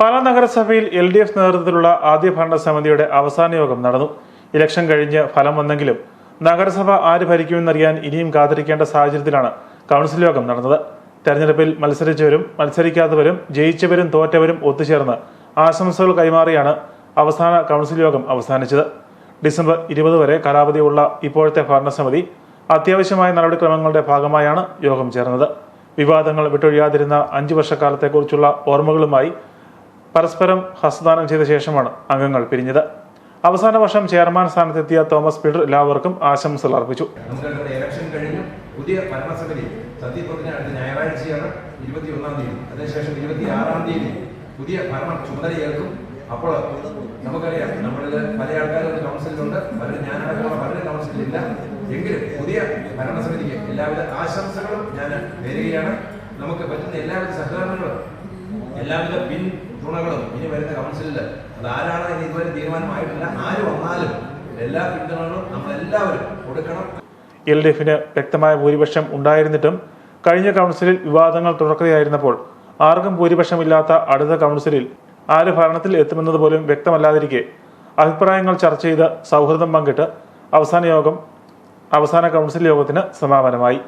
പാലാ നഗരസഭയിൽ L D F നേതൃത്വത്തിലുള്ള ആദ്യ ഭരണസമിതിയുടെ അവസാന യോഗം നടന്നു. ഇലക്ഷൻ കഴിഞ്ഞ് ഫലം വന്നെങ്കിലും നഗരസഭ ആര് ഭരിക്കുമെന്നറിയാൻ ഇനിയും കാത്തിരിക്കേണ്ട സാഹചര്യത്തിലാണ് കൗൺസിൽ യോഗം നടന്നത്. തെരഞ്ഞെടുപ്പിൽ മത്സരിച്ചവരും മത്സരിക്കാത്തവരും ജയിച്ചവരും തോറ്റവരും ഒത്തുചേർന്ന് ആശംസകൾ കൈമാറിയാണ് അവസാന കൗൺസിൽ യോഗം അവസാനിച്ചത്. ഡിസംബർ ഇരുപത് വരെ കാലാവധിയുള്ള ഇപ്പോഴത്തെ ഭരണസമിതി അത്യാവശ്യമായ നടപടിക്രമങ്ങളുടെ ഭാഗമായാണ് യോഗം ചേർന്നത്. വിവാദങ്ങൾ വിട്ടൊഴിയാതിരുന്ന അഞ്ചു വർഷക്കാലത്തെക്കുറിച്ചുള്ള ഓർമ്മകളുമായി പരസ്പരം ഹസ്തദാനം ചെയ്ത ശേഷമാണ് അംഗങ്ങൾ പിരിഞ്ഞത്. അവസാന വർഷം ചെയർമാൻ സ്ഥാനത്തെത്തിയ തോമസ് പീഡർ എല്ലാവർക്കും ആശംസകൾ അർപ്പിച്ചു. ഇലക്ഷൻ കഴിഞ്ഞു. പുതിയ ഭരണസമിതി. സത്യപ്രതിജ്ഞ അടുത്ത ഞായറാഴ്ചയാണ് ഇരുപത്തി ഒന്നാം തീയതി. അതിനുശേഷം ഇരുപത്തി ആറാം തീയതി പുതിയ ഭരണം ചുമതലയേൽക്കും. അപ്പോൾ നമുക്കറിയാം നമ്മളിൽ പല ആൾക്കാരും കൗൺസിലുണ്ട് പലരും ഞാനടക്കമുള്ള പലരും കൗൺസിലില്ല എങ്കിലും പുതിയ ഭരണസമിതിക്ക് എല്ലാവിധ ആശംസകളും ഞാൻ നേരുകയാണ്. നമുക്ക് പറ്റുന്ന എല്ലാവിധ സഹകരണങ്ങളും എല്ലാവിധ പിന്തുണകളും ഇനി വരുന്ന കൗൺസിലിൽ അത് ആരാണ് ഇനി ഇതുവരെ തീരുമാനമായിട്ടില്ല? ആര് വന്നാലും എല്ലാ പിന്തുണകളും നമ്മളെല്ലാവരും കൊടുക്കണം. എൽ ഡി എഫിന് വ്യക്തമായ ഭൂരിപക്ഷം ഉണ്ടായിരുന്നിട്ടും കഴിഞ്ഞ കൗൺസിലിൽ വിവാദങ്ങൾ തുടക്കുകയായിരുന്നപ്പോൾ ആർക്കും ഭൂരിപക്ഷമില്ലാത്ത അടുത്ത കൗൺസിലിൽ ആര് ഭരണത്തിൽ എത്തുമെന്നത് പോലും വ്യക്തമല്ലാതിരിക്കെ അഭിപ്രായങ്ങൾ ചർച്ച ചെയ്ത് സൗഹൃദം പങ്കിട്ട് അവസാന യോഗം അവസാന കൗൺസിൽ യോഗത്തിന് സമാപനമായി.